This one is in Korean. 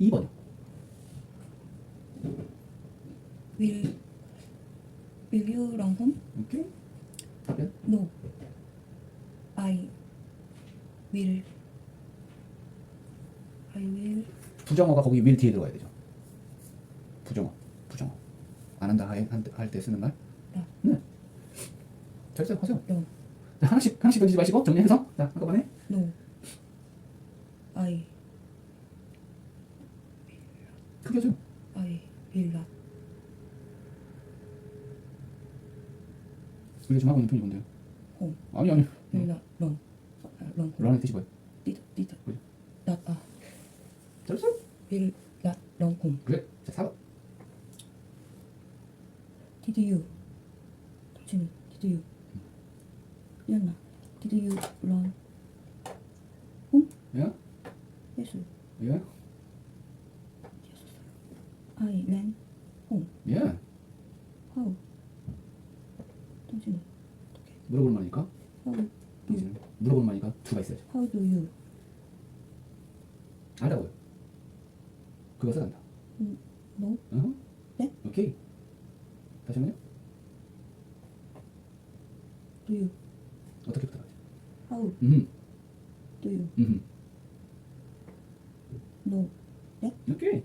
2번이요. Will Will you run home? 오케이. 답변. No. I will. I will. 부정어가 거기 will 뒤에 들어가야 되죠. 부정어. 부정어. 안 한다 할 때 쓰는 말. 나. 네. 잘써요. 하세요. No. 자, 하나씩 하나씩 던지지 마시고 정리해서 자 한꺼번에 No. I 크게. I will not. 우리가 지금 하고 있는 편이 뭔데요? home. 아니 아니. 아, run home. 런의 뜻이 뭐예요? Did did 그래. 아 잘했어요. will not run home. 그래. 자 4번. Did you? 당신은 did you? 이었나? Did you run? 예? Yes. 예? I ran home. 예. How? 당신은 어떻게? 물어볼 말이니까. How? 당신은 물어볼 말이니까 두가 있어야죠. How do you? 알아고요. 그거 써야 한다. No. 어허. 네? 오케이. 다시 한번요. Do you? 어떻게 부탁하지? How 음. do you? 음. No. 네? 오케이.